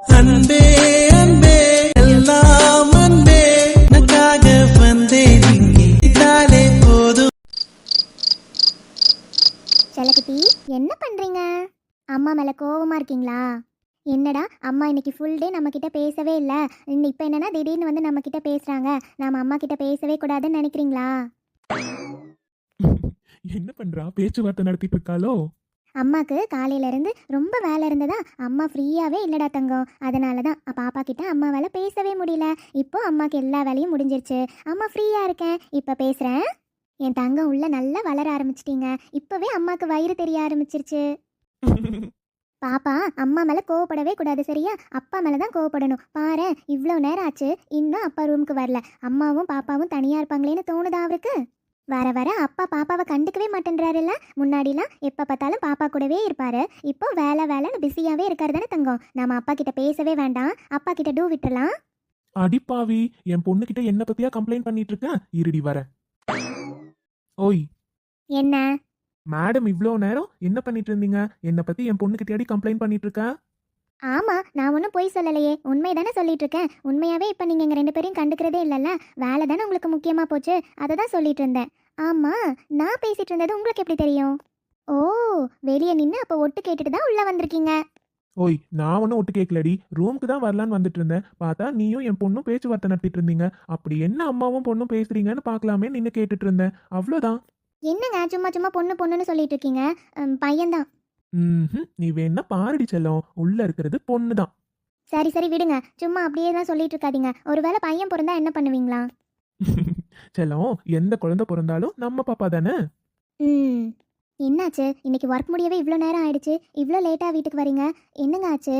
அன்பே அன்பே எல்லாம் அன்பே. உனக்காக வந்தேன் இங்கே இதாலே போதும். செல்லக்குட்டி என்ன பண்றீங்க? அம்மா மேல கோவமா இருக்கீங்களா? என்னடா அம்மா இன்னைக்கு ஃபுல் டே நம்ம கிட்ட பேசவே இல்ல. இன்னும் இப்போ என்னன்னா திடீர்னு வந்து நம்ம கிட்ட பேசுறாங்க. நாம அம்மா கிட்ட பேசவே கூடாதுன்னு நினைக்கிறீங்களா? என்ன பண்றா? பேச்சுவார்த்தை நடத்திட்டு இருக்காளோ? அம்மாக்கு காலையில இருந்து ரொம்ப வேலை இருந்ததா? அம்மா ஃப்ரீயாவே இல்லடா தங்கம். அதனால தான் பாப்பா கிட்ட அம்மாவால பேசவே முடியல. இப்போ அம்மாக்கு எல்லா வேலையும் முடிஞ்சிருச்சு. அம்மா ஃப்ரீயா இருக்கேன். இப்போ பேசுறேன். என் தங்கம் உள்ள நல்லா வளர ஆரம்பிச்சிட்டீங்க. இப்பவே அம்மாக்கு வயிறு தெரிய ஆரம்பிச்சிருச்சு. பாப்பா அம்மா மேல கோவப்படவே கூடாது சரியா? அப்பா மேல தான் கோவப்படணும். பாரு இவ்வளோ நேரம் ஆச்சு. இன்னும் அப்பா ரூமுக்கு வரல. அம்மாவும் பாப்பாவும் தனியா இருப்பாங்களேன்னு தோணுதா அவருக்கு? வர வர அப்பா பாப்பாவை கண்டுக்கவே மாட்டேன்றாருல்ல. முன்னாடிலாம் எப்போ பார்த்தாலும் பாப்பா கூடவே இருப்பாரு. இப்போ வேலை வேலைன்னு பிஸியாவே இருக்காரு தானே தங்கம். நாம அப்பா கிட்ட பேசவே வேண்டாம். அப்பா கிட்ட டூ விட்டுறலாம். அடிப்பாவி என் பொண்ணுகிட்ட என்ன பத்தியா கம்ப்ளைண்ட் பண்ணிட்டு இருக்க? இருடி வரேன் ஓய். என்ன? மேடம் இவ்ளோ நேரம் என்ன பண்ணிட்டு இருந்தீங்க? என்ன பத்தி என் பொண்ணுகிட்டயாடி கம்ப்ளைண்ட் பண்ணிட்டு இருக்க? ஆமா நான் ஒன்றும் பொய் சொல்லலையே. உண்மை தானே சொல்லிட்டு இருக்கேன் உண்மையாவே இப்போ நீங்க எங்க ரெண்டு பேரையும் கண்டுக்கிறதே இல்லைல்ல. வேலை தானே உங்களுக்கு முக்கியமா போச்சு. அதை தான் சொல்லிட்டு இருந்தேன். ஆமா நான் பேசிட்டு இருந்தது உங்களுக்கு எப்படி தெரியும்? ஓ வெளியே நின்று அப்போ ஒட்டு கேட்டுட்டு தான் உள்ள வந்திருக்கீங்க. ஓய் நான் ஒன்றும் ஒட்டு கேட்கலடி. ரூமுக்கு தான் வரலான்னு வந்துட்டு இருந்தேன். பார்த்தா நீயும் என் பொண்ணும் பேச்சுவார்த்தை நடத்திட்டு இருந்தீங்க. அப்படி என்ன அம்மாவும் பொண்ணும் பேசுறீங்கன்னு பார்க்கலாமே நின்று கேட்டுட்டு இருந்தேன். அவ்வளோதான். என்னங்க சும்மா சும்மா பொண்ணு பொண்ணுன்னு சொல்லிட்டு இருக்கீங்க? பையன்தான். ம்ஹும், நீ வேணா பாரடி செல்லம். உள்ள இருக்கிறது பொண்ணு தான் சரி சரி விடுங்க. சும்மா அப்படியே தான் சொல்லிட்டு இருக்காதீங்க. ஒருவேளை பையன் பிறந்தா என்ன பண்ணுவீங்களா? செல்லம் எந்த குழந்தை பிறந்தாலும் நம்ம பாப்பா தானே? ம். என்னாச்சு? இன்னைக்கு ஒர்க் முடியவே இவ்வளோ நேரம் ஆயிடுச்சு. இவ்வளோ லேட்டாக வீட்டுக்கு வரீங்க. என்னங்க ஆச்சு?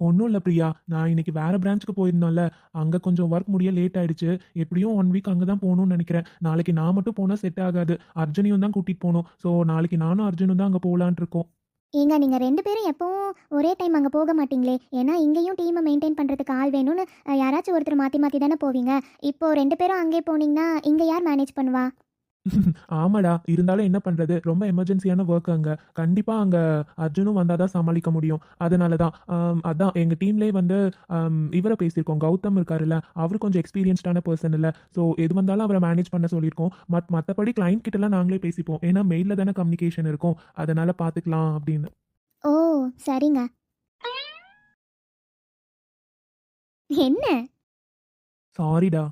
ஒன்றும் இல்லை பிரியா. நான் இன்னைக்கு வேற பிரான்ச்சுக்கு போயிருந்தோம்ல அங்கே கொஞ்சம் ஒர்க் முடிய லேட் ஆயிடுச்சு. எப்படியும் ஒன் வீக் அங்கே தான் போகணும்னு நினைக்கிறேன். நாளைக்கு நான் மட்டும் போனால் செட் ஆகாது. அர்ஜுனையும் தான் கூட்டிகிட்டு போகணும். ஸோ நாளைக்கு நானும் அர்ஜுனும் தான் அங்கே போகலான்ட்டு இருக்கோம். ஏங்க நீங்கள் ரெண்டு பேரும் எப்பவும் ஒரே டைம் அங்கே போக மாட்டீங்களே. ஏன்னா இங்கேயும் டீமை மெயின்டைன் பண்ணுறதுக்கு ஆள் வேணும்னு யாராச்சும் ஒருத்தர் மாற்றி மாற்றி தானே போவீங்க. இப்போ ரெண்டு பேரும் அங்கே போனீங்கன்னா இங்கே யார் மேனேஜ் பண்ணுவா? ஆமாடா இருந்தாலும் என்ன பண்ணுறது ரொம்ப எமர்ஜென்சியான ஒர்க் அங்கே. கண்டிப்பாக அங்கே அர்ஜுனும் வந்தால் தான் சமாளிக்க முடியும். அதனால தான் ஆம், அதான் எங்கள் டீம்லேயே வந்து இவரை பேசியிருக்கோம். கௌதம் இருக்காருல்ல அவர் கொஞ்சம் எக்ஸ்பீரியன்ஸ்டான பர்சன் இல்லை. ஸோ எது வந்தாலும் அவரை மேனேஜ் பண்ண சொல்லியிருக்கோம். மத் மற்றபடி கிளைண்ட் கிட்டலாம் நாங்களே பேசிப்போம். ஏன்னா மெயிலில் தானே கம்யூனிகேஷன் இருக்கும். அதனால பார்த்துக்கலாம் அப்படின்னு. ஓ சரிங்க. என்ன? சாரிடா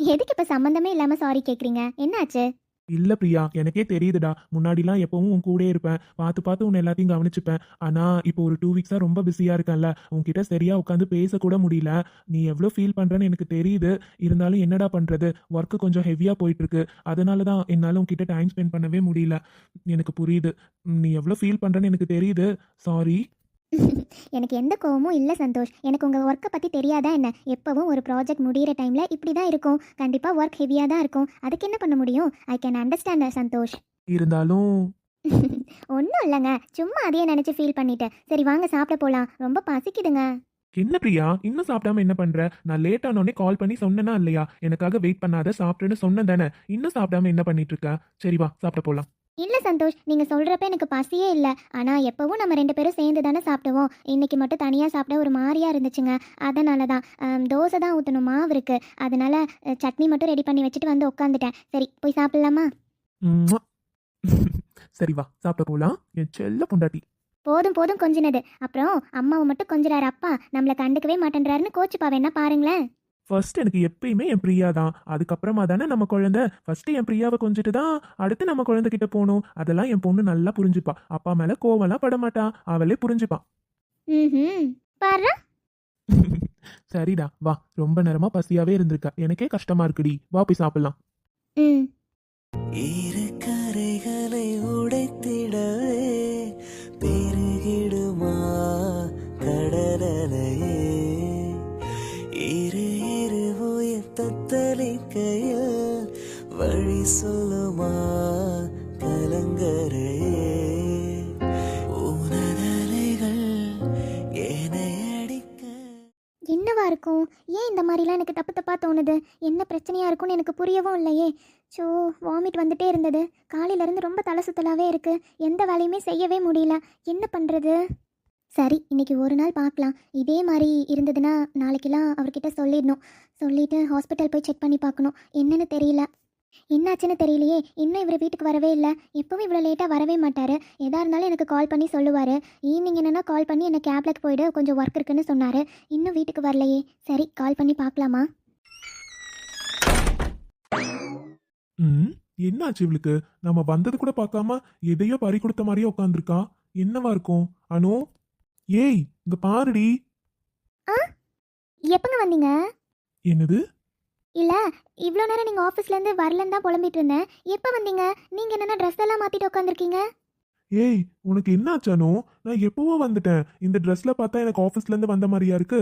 எதுக்கு இப்போ சம்மந்தமே இல்லாமல் சாரி கேட்குறீங்க என்னாச்சு? இல்ல பிரியா எனக்கே தெரியுதுடா. முன்னாடிலாம் எப்பவும் உன் கூட இருப்பேன். பார்த்து பார்த்து உன்னை எல்லாத்தையும் கவனிச்சுப்பேன். ஆனா இப்போ ஒரு டூ வீக்ஸா ரொம்ப பிஸியா இருக்கேன்ல. உன்கிட்ட சரியா உட்காந்து பேச கூட முடியல. நீ எவ்வளோ ஃபீல் பண்ணுறேன்னு எனக்கு தெரியுது. இருந்தாலும் என்னடா பண்றது? ஒர்க்கு கொஞ்சம் ஹெவியா போயிட்டு இருக்கு அதனால தான் என்னால உன்கிட்ட டைம் ஸ்பெண்ட் பண்ணவே முடியல. எனக்கு புரியுது. நீ எவ்வளோ ஃபீல் பண்ணுறேன்னு எனக்கு தெரியுது. சாரி எனக்கு எந்த கோவமும் இல்லை சந்தோஷ். எனக்கு உங்கள் ஒர்க்கை பற்றி தெரியாதா என்ன? எப்போவும் ஒரு ப்ராஜெக்ட் முடிகிற டைமில் இப்படி தான் இருக்கும். கண்டிப்பாக ஒர்க் ஹெவியாக தான் இருக்கும். அதுக்கு என்ன பண்ண முடியும்? I can understand Santhosh. இருந்தாலும் ஒன்றும் இல்லைங்க. சும்மா அதையே நினச்சி ஃபீல் பண்ணிட்டேன். சரி வாங்க சாப்பிட போகலாம் ரொம்ப பசிக்குதுங்க. என்ன பிரியா? இன்னும் சாப்பிடாம என்ன பண்ற? நான் லேட் ஆனோடனே கால் பண்ணி சொன்னேனா இல்லையா? எனக்காக வெயிட் பண்ணாத சாப்பிட்டுன்னு சொன்னேன் தானே. இன்னும் சாப்பிடாம என்ன பண்ணிட்டு இருக்க? சரி வா சாப்பிட போலாம். இல்லை சந்தோஷ் நீங்கள் சொல்கிறப்ப எனக்கு பசியே இல்லை. ஆனால் எப்போவும் நம்ம ரெண்டு பேரும் சேர்ந்து தானே சாப்பிடுவோம். இன்னைக்கு மட்டும் தனியாக சாப்பிட ஒரு மாதிரியாக இருந்துச்சுங்க. அதனால தான் தோசை தான் ஊற்றணும் மாவு இருக்குது அதனால சட்னி மட்டும் ரெடி பண்ணி வச்சுட்டு வந்து உட்காந்துட்டேன் சரி போய் சாப்பிட்லாமா. சரி வா. சாப்பிட போலாம். என் செல்ல பொண்டாட்டி. போதும் போதும் கொஞ்சினது. அப்புறம் அம்மாவை மட்டும் கொஞ்சிறாரு. அப்பா நம்மளை கண்டுக்கவே மாட்டேன்றாருன்னு கோச்சுப்பா. வேணா பாருங்களேன். ஃபர்ஸ்ட் எனக்கு எப்பயுமே என் பிரியா தான். அதுக்கப்புறமா தானே நம்ம குழந்தை. ஃபர்ஸ்ட் என் பிரியாவை கொஞ்சிட்டு தான் அடுத்து நம்ம குழந்தை கிட்ட போகணும். அதெல்லாம் என் பொண்ணு நல்லா புரிஞ்சுப்பா. அப்பா மேல கோவம்லாம் பட மாட்டா. அவளே புரிஞ்சுப்பா. ம் பாரு. சரிடா வா. ரொம்ப நேரமா பசியாவே இருந்திருக்க. எனக்கே கஷ்டமா இருக்குடி. வா போய் சாப்பிடலாம். ம். இரு கரைகளை உடைத்திடவே பெருகிடுமா கடலையே இரு இரு தத்தளிக்கையில் வழி சொல்லுமா கலங்கரே? என்னவா இருக்கும்? ஏன் இந்த மாதிரிலாம் எனக்கு தப்பு தப்பாக தோணுது? என்ன பிரச்சனையாக இருக்கும்னு எனக்கு புரியவும் இல்லையே. ஸோ வாமிட் வந்துட்டே இருந்தது. காலையிலேருந்து ரொம்ப தலை சுத்தலாகவே இருக்குது எந்த வேலையுமே செய்யவே முடியல. என்ன பண்ணுறது சரி இன்னைக்கு ஒரு நாள் பார்க்கலாம். இதே மாதிரி இருந்ததுன்னா நாளைக்கெல்லாம் அவர்கிட்ட சொல்லிடணும். சொல்லிட்டு ஹாஸ்பிட்டல் போய் செக் பண்ணி பார்க்கணும். என்னன்னு தெரியல. என்னாச்சுன்னு தெரியலையே. இன்னும் இவர் வீட்டுக்கு வரவே இல்லை. எப்பவும் இவ்வளோ லேட்டாக வரவே மாட்டார். எதாக இருந்தாலும் எனக்கு கால் பண்ணி சொல்லுவார். ஈவினிங் என்னென்னா கால் பண்ணி என்னை கேப்லக்கு போயிடு. கொஞ்சம் ஒர்க் இருக்குன்னு சொன்னார். இன்னும் வீட்டுக்கு வரலையே. சரி கால் பண்ணி பார்க்கலாமா? ம் என்னாச்சு இவளுக்கு? நம்ம வந்தது கூட பார்க்காம எதையோ பறி கொடுத்த மாதிரியே உட்காந்துருக்கா என்னவா இருக்கும்? அனு? ஏய் இங்க பாருடி. எப்போங்க வந்தீங்க? என்னது? இல்லை இவ்வளோ நேரம் நீங்கள் ஆஃபீஸ்லேருந்து வரலன்னு தான் புலம்பிட்டு இருந்தேன். எப்போ வந்தீங்க? நீங்கள் என்னென்ன ட்ரெஸ் எல்லாம் மாற்றிட்டு உட்காந்துருக்கீங்க ஏய் உனக்கு என்னாச்சு அனு நான் எப்பவோ வந்துட்டேன். இந்த ட்ரெஸ்ல பார்த்தா எனக்கு ஆஃபீஸ்ல இருந்து வந்த மாதிரியா இருக்கு.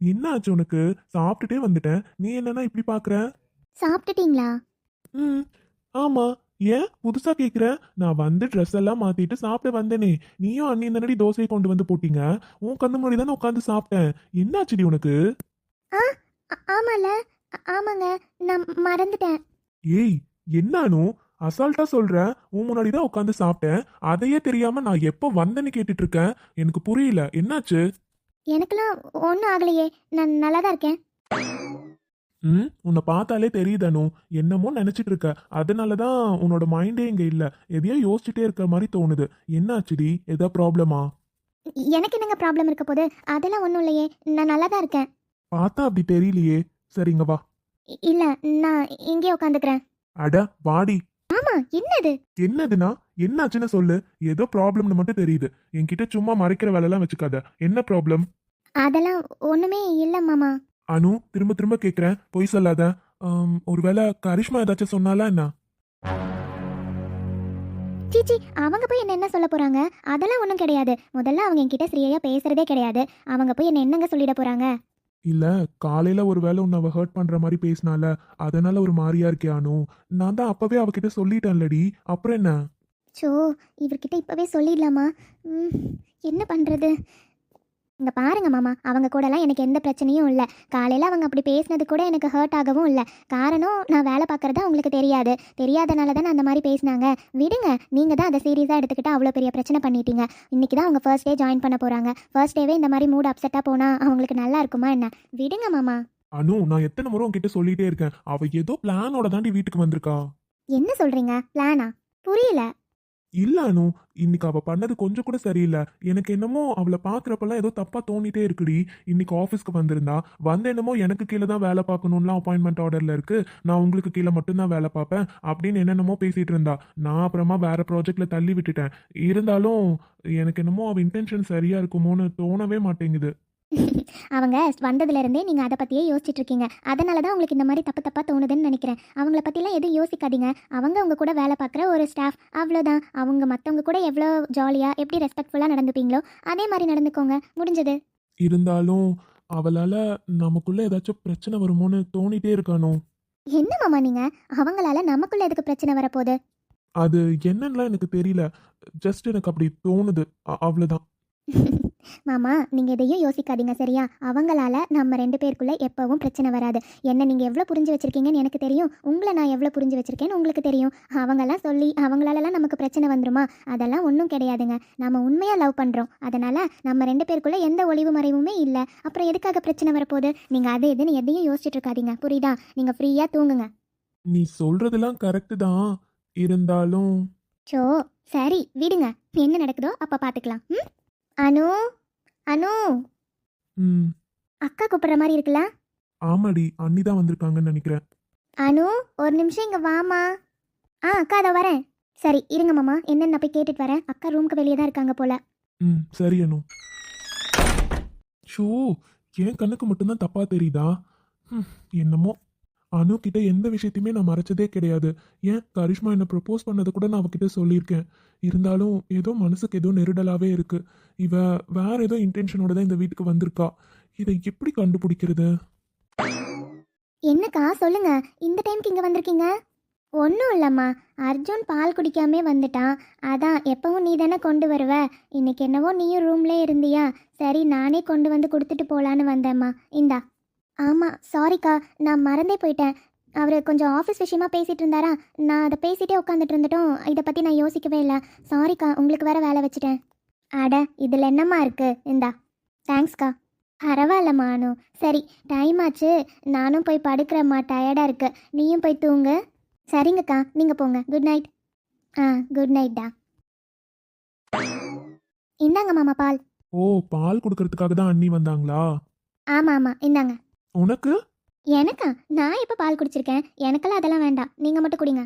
என்னாச்சு உனக்கு? சாப்பிட்டுட்டே வந்துட்டேன். நீ என்னன்னா இப்படி பாக்குற? சாப்பிட்டுட்டீங்களா? ம் ஆமா. ஏன்? புதுசா கேக்குற. நான் வந்து ட்ரெஸ் எல்லாம் மாத்திட்டு சாப்பிட வந்தேனே. நீயும் அண்ணி தானடி தோசையை கொண்டு வந்து போட்டீங்க. உன் கண்ணு முன்னாடி தானே உட்காந்து சாப்பிட்டேன். என்னாச்சுடி உனக்கு? ஆ- ஆமால. ஆமாங்க. நான் மறந்துட்டேன். ஏய் என்னானு அசால்ட்டா சொல்ற. உன் முன்னாடி தான் உட்காந்து சாப்பிட்டேன். அதையே தெரியாம நான் எப்போ வந்தேன்னு கேட்டுட்டு இருக்கேன். எனக்கு புரியல. என்னாச்சு? எனக்கெல்லாம் ஒன்றும் ஆகலையே. நான் நல்லா தான் இருக்கேன். ம்? உன்னை பார்த்தாலே தெரியுதானு என்னமோ நினைச்சிட்டு இருக்க அதனால தான் உன்னோட மைண்டே இங்க இல்ல. எதையோ யோசிச்சுட்டே இருக்க மாதிரி தோணுது. என்னாச்சுடி? ஏதோ ப்ராப்ளமா எனக்கு என்னங்க ப்ராப்ளம் இருக்க போது அதெல்லாம் ஒன்றும் இல்லையே. நான் நல்லா தான் இருக்கேன். பார்த்தா அப்படி தெரியலையே. சரிங்க வா. இல்ல. நான் இங்கே உட்காந்துக்கிறேன். அட வாடி. ஆமா. என்னது? என்னதுன்னா? என்னாச்சுன்னு சொல்லு. ஏதோ ப்ராப்ளம்னு மட்டும் தெரியுது. என்கிட்ட சும்மா மறைக்கிற வேலைலாம் வச்சுக்காத. என்ன ப்ராப்ளம் அதெல்லாம் ஒன்றுமே இல்லை மாமா. அனு திரும்ப திரும்ப கேக்குறேன். பொய் சொல்லாத. ஒருவேளை கரிஷ்மா ஏதாச்சும் சொன்னாலா என்ன? சீச்சி அவங்க போய் என்ன என்ன சொல்ல போறாங்க? அதெல்லாம் ஒன்றும் கிடையாது. முதல்ல அவங்க என்கிட்ட ஸ்ரீயா பேசுறதே கிடையாது. அவங்க போய் என்ன என்னங்க சொல்லிட போறாங்க? இல்ல காலையில ஒரு வேளை உன்னை அவ ஹர்ட் பண்ற மாதிரி பேசினால அதனால ஒரு மாதிரியா இருக்கே அனு. நான் தான் அப்பவே அவகிட்ட சொல்லிட்டேன்லடி. அப்புறம் என்ன? ஸோ இவர்கிட்ட இப்போவே சொல்லிடலாமா? என்ன பண்ணுறது இங்கே பாருங்க மாமா அவங்க கூடலாம் எனக்கு எந்த பிரச்சனையும் இல்லை. காலையில் அவங்க அப்படி பேசினது கூட எனக்கு ஹர்ட் ஆகவும் இல்லை. காரணம் நான் வேலை பார்க்குறதா உங்களுக்கு தெரியாது. தெரியாதனால தான் அந்த மாதிரி பேசினாங்க. விடுங்க நீங்கள் தான் அதை சீரியஸாக எடுத்துக்கிட்டு அவ்வளோ பெரிய பிரச்சனை பண்ணிட்டீங்க. இன்றைக்கி தான் அவங்க ஃபர்ஸ்ட் டே ஜாயின் பண்ண போகிறாங்க ஃபர்ஸ்ட் டேவே இந்த மாதிரி மூட் அப்செட்டாக போனால் அவங்களுக்கு நல்லா இருக்குமா என்ன? விடுங்க மாமா. அனு நான் எத்தனை முறை உன்கிட்ட சொல்லிட்டே இருக்கேன். அவ ஏதோ பிளானோட தாண்டி வீட்டுக்கு வந்திருக்கா. என்ன சொல்கிறீங்க பிளானா புரியல. இல்ல அனு இன்னைக்கு அவ பண்ணது கொஞ்சம் கூட சரியில்லை. எனக்கு என்னமோ அவளை பாக்குறப்பெல்லாம் ஏதோ தப்பா தோணிட்டே இருக்குடி. இன்னைக்கு ஆஃபீஸ்க்கு வந்திருந்தா வந்த என்னமோ எனக்கு கீழே தான் வேலை பார்க்கணும்லாம் அப்பாயின்மெண்ட் ஆர்டர்ல இருக்கு. நான் உங்களுக்கு கீழே மட்டும்தான் வேலை பார்ப்பேன் அப்படின்னு என்னென்னமோ பேசிட்டு இருந்தா. நான் அப்புறமா வேற ப்ராஜெக்ட்ல தள்ளி விட்டுட்டேன். இருந்தாலும் எனக்கு என்னமோ அவ இன்டென்ஷன் சரியா இருக்குமோன்னு தோணவே மாட்டேங்குது. அவங்க வந்ததுலேருந்தே நீங்கள் அதை பற்றியே யோசிச்சுட்டு இருக்கீங்க அதனால தான் உங்களுக்கு இந்த மாதிரி தப்பு தப்பாக தோணுதுன்னு நினைக்கிறேன். அவங்கள பற்றிலாம் எதுவும் யோசிக்காதீங்க. அவங்க உங்க கூட வேலை பார்க்குற ஒரு ஸ்டாஃப் அவ்வளோதான். அவங்க மற்றவங்க கூட எவ்வளோ ஜாலியாக எப்படி ரெஸ்பெக்ட்ஃபுல்லாக நடந்துப்பீங்களோ அதே மாதிரி நடந்துக்கோங்க. முடிஞ்சது. இருந்தாலும் அவளால நமக்குள்ள ஏதாச்சும் பிரச்சனை வருமோன்னு தோணிட்டே இருக்கானோ என்ன மாமா நீங்கள் அவங்களால நமக்குள்ள எதுக்கு பிரச்சனை வரப்போகுது? அது என்னன்னுலாம் எனக்கு தெரியல. ஜஸ்ட் எனக்கு அப்படி தோணுது. அ- அவ்வளவுதான் மாமா நீங்கள் எதையும் யோசிக்காதீங்க சரியா? அவங்களால நம்ம ரெண்டு பேருக்குள்ள எப்பவும் பிரச்சனை வராது. என்ன நீங்கள் எவ்வளோ புரிஞ்சு வச்சிருக்கீங்கன்னு எனக்கு தெரியும். உங்களை நான் எவ்வளோ புரிஞ்சு வச்சிருக்கேன்னு உங்களுக்கு தெரியும். அவங்கெல்லாம் சொல்லி அவங்களாலலாம் நமக்கு பிரச்சனை வந்துருமா? அதெல்லாம் ஒன்றும் கிடையாதுங்க. நம்ம உண்மையாக லவ் பண்ணுறோம் அதனால நம்ம ரெண்டு பேருக்குள்ள எந்த ஒளிவு மறைவுமே இல்லை. அப்புறம் எதுக்காக பிரச்சனை வரப்போகுது? நீங்கள் அது இதுன்னு எதையும் யோசிச்சுட்டு இருக்காதீங்க. புரியுதா? நீங்கள் ஃப்ரீயாக தூங்குங்க. நீ சொல்றதெல்லாம் கரெக்டு தான். இருந்தாலும் ஸோ சரி விடுங்க. என்ன நடக்குதோ அப்போ பார்த்துக்கலாம் ம்? அனு அனு. ம். அக்கா கூப்பிட்ற மாதிரி இருக்குல்ல? ஆமாடி அண்ணி தான் வந்திருக்காங்கன்னு நினைக்கிறேன். அனு ஒரு நிமிஷம் இங்க வாமா ஆ அக்கா அதோ வரேன். சரி இருங்க மாமா. என்னன்னு நான் போய் கேட்டுட்டு வரேன். அக்கா ரூமுக்கு வெளியே தான் இருக்காங்க போல. ம் சரி அனு. ஷோ என் கண்ணுக்கு மட்டும்தான் தப்பா தெரியுதா? ம், என்னமோ. அனு கிட்ட எந்த விஷயத்தையுமே நான் மறைச்சதே கிடையாது. ஏன்? கரிஷ்மா என்னை ப்ரப்போஸ் பண்ணதை கூட நான் அவகிட்ட சொல்லியிருக்கேன். இருந்தாலும் ஏதோ மனசுக்கு ஏதோ நெருடலாகவே இருக்குது இவ வேற ஏதோ இன்டென்ஷனோட தான் இந்த வீட்டுக்கு வந்திருக்கா. இதை எப்படி கண்டுபிடிக்கிறது? என்னக்கா? சொல்லுங்க. இந்த டைம்க்கு இங்கே வந்திருக்கீங்க? ஒன்றும் இல்லைம்மா. அர்ஜுன் பால் குடிக்காமே வந்துட்டான் அதான் எப்பவும் நீ தானே கொண்டு வருவ? இன்னைக்கு என்னவோ நீயும் ரூம்லே இருந்தியா? சரி நானே கொண்டு வந்து கொடுத்துட்டு போகலான்னு வந்தேம்மா. இந்தா. ஆமாம் சாரிக்கா நான் மறந்தே போயிட்டேன். அவர் கொஞ்சம் ஆஃபீஸ் விஷயமா பேசிட்டு இருந்தாரா? நான் அதை பேசிட்டே உட்காந்துட்டு இருந்துட்டோம். இதை பற்றி நான் யோசிக்கவே இல்லை. சாரிக்கா உங்களுக்கு வேற வேலை வச்சுட்டேன். அட இதில் என்னம்மா இருக்கு? இந்தா. தேங்க்ஸ்க்கா பரவாயில்லம்மா அனு சரி டைம் ஆச்சு. நானும் போய் படுக்கிறேம்மா. டயர்டாக இருக்கு. நீயும் போய் தூங்கு. சரிங்கக்கா நீங்கள் போங்க. குட் நைட் ஆ குட் நைட்டா இந்தாங்க மாமா பால். ஓ பால் கொடுக்கறதுக்காக தான் அண்ணி வந்தாங்களா? ஆமாம் ஆமாம் இந்தாங்க. உனக்கு? எனக்கா? நான் இப்போ பால் குடிச்சிருக்கேன்? எனக்கெல்லாம் அதெல்லாம் வேண்டாம். நீங்கள் மட்டும் குடிங்க.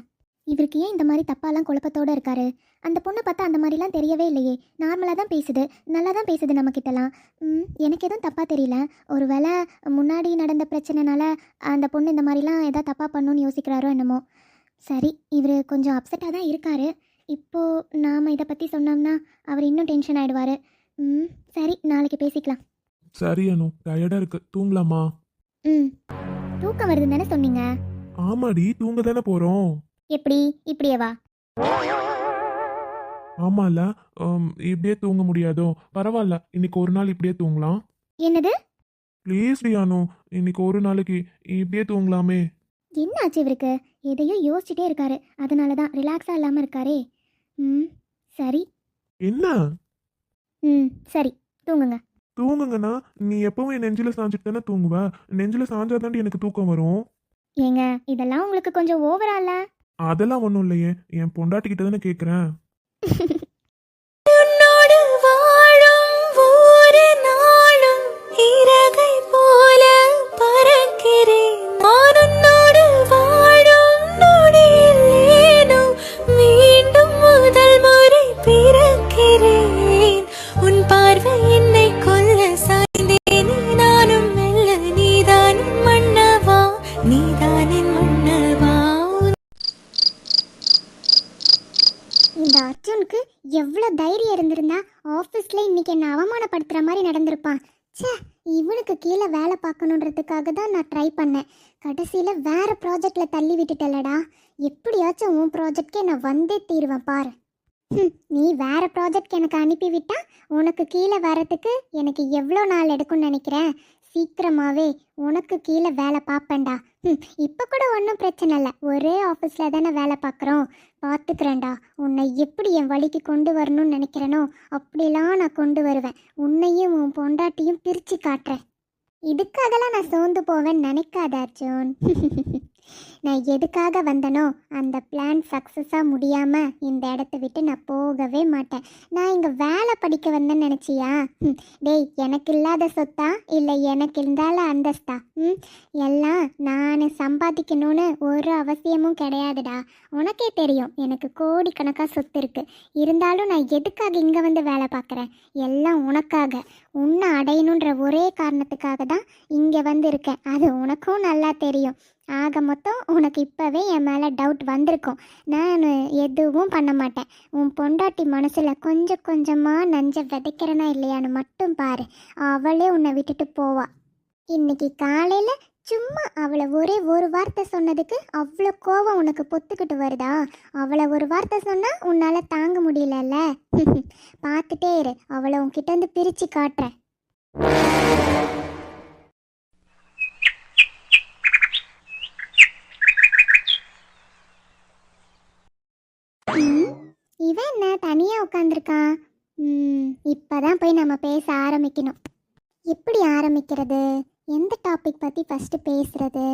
இவருக்கு ஏன் இந்த மாதிரி தப்பாலாம் குழப்பத்தோடு இருக்காரு? அந்த பொண்ணை பார்த்தா அந்த மாதிரிலாம் தெரியவே இல்லையே. நார்மலாக தான் பேசுது. நல்லா தான் பேசுது நம்மக்கிட்டலாம் ம், எனக்கு எதுவும் தப்பாக தெரியல. ஒருவேளை முன்னாடி நடந்த பிரச்சனைனால அந்த பொண்ணு இந்த மாதிரிலாம் எதாவது தப்பாக பண்ணுன்னு யோசிக்கிறாரோ என்னமோ. சரி இவர் கொஞ்சம் அப்செட்டாக தான் இருக்காரு. இப்போது நாம் இதை பற்றி சொன்னோம்னா அவர் இன்னும் டென்ஷன் ஆகிடுவார் ம் சரி நாளைக்கு பேசிக்கலாம். சரி அனு டயர்டா இருக்கு. தூங்கலாமா? ம். தூக்கம் வருதுன்னு தானே சொன்னீங்க? ஆமாடி தூங்க தானே போறோம். எப்படி? இப்படியே வா. ஆமால உம், இப்படியே தூங்க முடியாதோ? பரவாயில்ல இன்னைக்கு ஒரு நாள் இப்படியே தூங்கலாம். என்னது? ப்ளீஸ் அனு இன்னைக்கு ஒரு நாளைக்கு இப்படியே தூங்கலாமே. என்ன ஆச்சு இவருக்கு? எதையோ யோசிச்சுட்டே இருக்காரு. அதனால தான் ரிலாக்ஸாக இல்லாமல் இருக்காரே. ம் சரி. என்ன? ம் சரி. தூங்குங்க. தூங்குங்கண்ணா. நீ எப்பவும் என் நெஞ்சில சாஞ்சிட்டு தானே தூங்குவ? நெஞ்சில சாஞ்சாதாண்டி எனக்கு தூக்கம் வரும். ஏங்க இதெல்லாம் உங்களுக்கு கொஞ்சம் ஓவரால அதெல்லாம் ஒன்றும் இல்லையே. என் பொண்டாட்டிக்கிட்ட தானே கேட்குறேன் பார்க்கணுன்றதுக்காக தான் நான் ட்ரை பண்ணேன். கடைசியில் வேறு ப்ராஜெக்டில் தள்ளி விட்டுட்டலடா. எப்படியாச்சும் உன் ப்ராஜெக்ட்கே நான் வந்தே தீருவேன் பாரு. நீ வேறு ப்ராஜெக்ட் எனக்கு அனுப்பிவிட்டா உனக்கு கீழே வரத்துக்கு எனக்கு எவ்வளோ நாள் எடுக்கும்னு நினைக்கிறேன்? சீக்கிரமாகவே உனக்கு கீழே வேலை பார்ப்பேன்டா. ம் இப்போ கூட ஒன்றும் பிரச்சனை இல்லை. ஒரே ஆஃபீஸில் தானே வேலை பார்க்குறோம். பார்த்துக்கிறேன்டா. உன்னை எப்படி என் வழிக்கு கொண்டு வரணும்னு நினைக்கிறேனோ அப்படிலாம் நான் கொண்டு வருவேன். உன்னையும் உன் பொண்டாட்டியும் பிரித்து காட்டுறேன். இதுக்காகலாம் நான் சோர்ந்து போவேன்னு நினைக்காத அர்ஜுன். நான் எதுக்காக வந்தனோ அந்த பிளான் சக்ஸஸாக முடியாமல் இந்த இடத்த விட்டு நான் போகவே மாட்டேன். நான் இங்கே வேலை படிக்க வந்தேன்னு நினச்சியா? ம், டேய் எனக்கு இல்லாத சொத்தா? இல்லை எனக்கு இருந்தால அந்தஸ்தா? ம் எல்லாம் நான் சம்பாதிக்கணும்னு ஒரு அவசியமும் கிடையாதுடா. உனக்கே தெரியும் எனக்கு கோடிக்கணக்காக சொத்து இருக்குது இருந்தாலும் நான் எதுக்காக இங்கே வந்து வேலை பார்க்குறேன்? எல்லாம் உனக்காக. உன்னை அடையணுன்ற ஒரே காரணத்துக்காக தான் இங்கே வந்து இருக்கேன். அது உனக்கும் நல்லா தெரியும். ஆக மொத்தம் உனக்கு இப்போவே என் மேலே டவுட் வந்திருக்கும். நான் எதுவும் பண்ண மாட்டேன். உன் பொண்டாட்டி மனசில் கொஞ்சம் கொஞ்சமாக நஞ்சை விதைக்கிறனா இல்லையான்னு மட்டும் பாரு. அவளே உன்னை விட்டுட்டு போவா. இன்னைக்கு காலையில் சும்மா அவளை ஒரே ஒரு வார்த்தை சொன்னதுக்கு அவ்வளோ கோவம் உனக்கு பொத்துக்கிட்டு வருதா? அவளை ஒரு வார்த்தை சொன்னால் உன்னால் தாங்க முடியலல்ல? பார்த்துட்டே இரு. அவளை உன்கிட்ட இருந்து பிரித்து காட்டுறேன். இவன் என்ன தனியாக உட்காந்துருக்கான் இப்போதான் போய் நம்ம பேச ஆரம்பிக்கணும். எப்படி ஆரம்பிக்கிறது? எந்த டாபிக் பற்றி ஃபஸ்ட்டு பேசுகிறது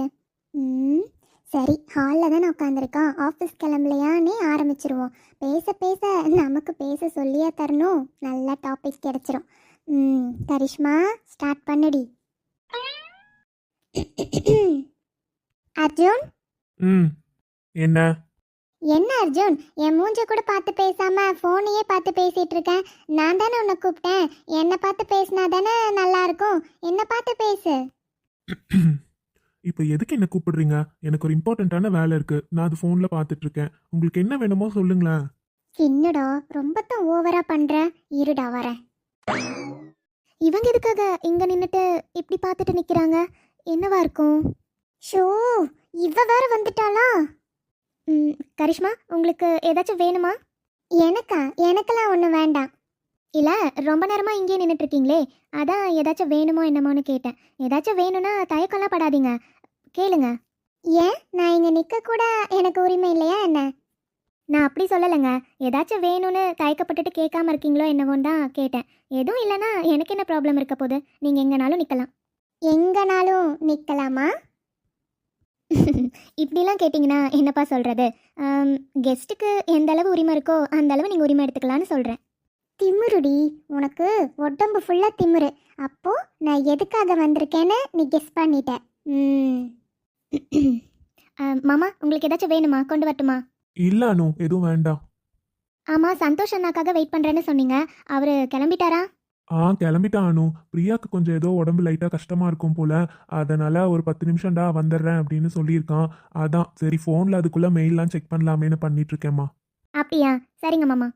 ம் சரி ஹாலில் தானே உட்காந்துருக்கான் ஆஃபீஸ் கிளம்பலையானே ஆரம்பிச்சிருவோம். பேச பேச நமக்கு பேச சொல்லியே தரணும். நல்ல டாபிக் கிடச்சிரும். ம் கரிஷ்மா ஸ்டார்ட் பண்ணுடி. அர்ஜுன்? ம் என்ன? என்ன அர்ஜுன்? என் மூஞ்ச கூட பார்த்து பேசாம ஃபோனையே பார்த்து பேசிட்டு இருக்கேன் நான் தானே உன்னை கூப்பிட்டேன். என்னை பார்த்து பேசினா தானே நல்லா இருக்கும். என்னை பார்த்து பேசு. இப்போ எதுக்கு என்ன கூப்பிடுறீங்க? எனக்கு ஒரு இம்பார்ட்டண்ட்டான வேலை இருக்கு. நான் அது ஃபோனில் பார்த்துட்டு இருக்கேன். உங்களுக்கு என்ன வேணுமோ சொல்லுங்களேன். என்னடா? ரொம்ப தான் ஓவரா பண்ற. இருடா வரேன். இவங்க எதுக்காக இங்க நின்னுட்டு இப்படி பார்த்துட்டு நிக்கிறாங்க? என்னவா இருக்கும்? ஷோ இவ வேற வந்துட்டாளா? கரிஷ்மா உங்களுக்கு ஏதாச்சும் வேணுமா? எனக்கா? எனக்கெல்லாம் ஒன்றும் வேண்டாம். இல்லை ரொம்ப நேரமாக இங்கேயே நின்றுட்டு இருக்கீங்களே அதான் ஏதாச்சும் வேணுமோ என்னமோன்னு கேட்டேன். ஏதாச்சும் வேணும்னா தயக்கம்லாம் படாதீங்க. கேளுங்க. ஏன்? நான் இங்கே நிற்க கூட எனக்கு உரிமை இல்லையா என்ன? நான் அப்படி சொல்லலைங்க. ஏதாச்சும் வேணும்னு தயக்கப்பட்டுட்டு கேட்காம இருக்கீங்களோ என்னவோன்னு தான் கேட்டேன். எதுவும் இல்லைன்னா எனக்கு என்ன ப்ராப்ளம் இருக்க போகுது? நீங்கள் எங்கனாலும் நிற்கலாம் எங்கனாலும் நிற்கலாமா இப்படிலாம் கேட்டிங்கன்னா என்னப்பா சொல்கிறது கெஸ்ட்டுக்கு எந்த அளவு உரிமை இருக்கோ அந்த அளவு நீங்கள் உரிமை எடுத்துக்கலான்னு சொல்கிறேன் திமிருடி உனக்கு உடம்பு ஃபுல்லாக திமிரு. அப்போ நான் எதுக்காக வந்திருக்கேன்னு நீ கெஸ் பண்ணிட்ட. ம். அஹ், மாமா உங்களுக்கு ஏதாச்சும் வேணுமா? கொண்டு வரட்டுமா? இல்ல அனு. எதுவும் வேண்டாம். ஆமாம் சந்தோஷ் அண்ணாக்காக வெயிட் பண்ணுறேன்னு சொன்னீங்க. அவர் கிளம்பிட்டாரா? ஆ கிளம்பிட்டான். அனு பிரியாக்கு கொஞ்சம் ஏதோ உடம்பு லைட்டாக கஷ்டமாக இருக்கும் போல. அதனால் ஒரு பத்து நிமிஷம்டா வந்துடுறேன் அப்படின்னு சொல்லியிருக்கான். அதான் சரி ஃபோனில் அதுக்குள்ளே மெயில்லாம் செக் பண்ணலாமேன்னு பண்ணிட்டு இருக்கேம்மா அப்படியா? சரிங்க மாமா.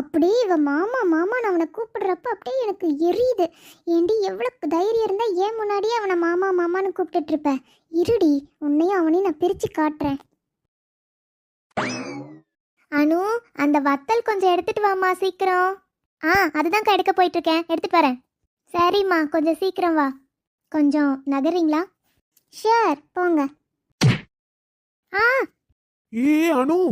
அப்படி இவன் மாமா மாமா நான் அவனை கூப்பிடுறப்ப அப்படியே எனக்கு எரியுது. ஏண்டி எவ்வளோ தைரியம் இருந்தால் ஏன் முன்னாடியே அவனை மாமா மாமான்னு கூப்பிட்டுட்டு இருப்பேன் இருடி உன்னையும் அவனையும் நான் பிரித்து காட்டுறேன். அனு அந்த வத்தல் கொஞ்சம் எடுத்துட்டு வாம்மா சீக்கிரம். ஆ அதுதான் எடுக்க போயிட்டு இருக்கேன் எடுத்துட்டு வரேன். சரிம்மா கொஞ்சம் சீக்கிரம் வா. கொஞ்சம் நகர்றீங்களா? ஷியர் போங்க. ஆ. ஏ அனு.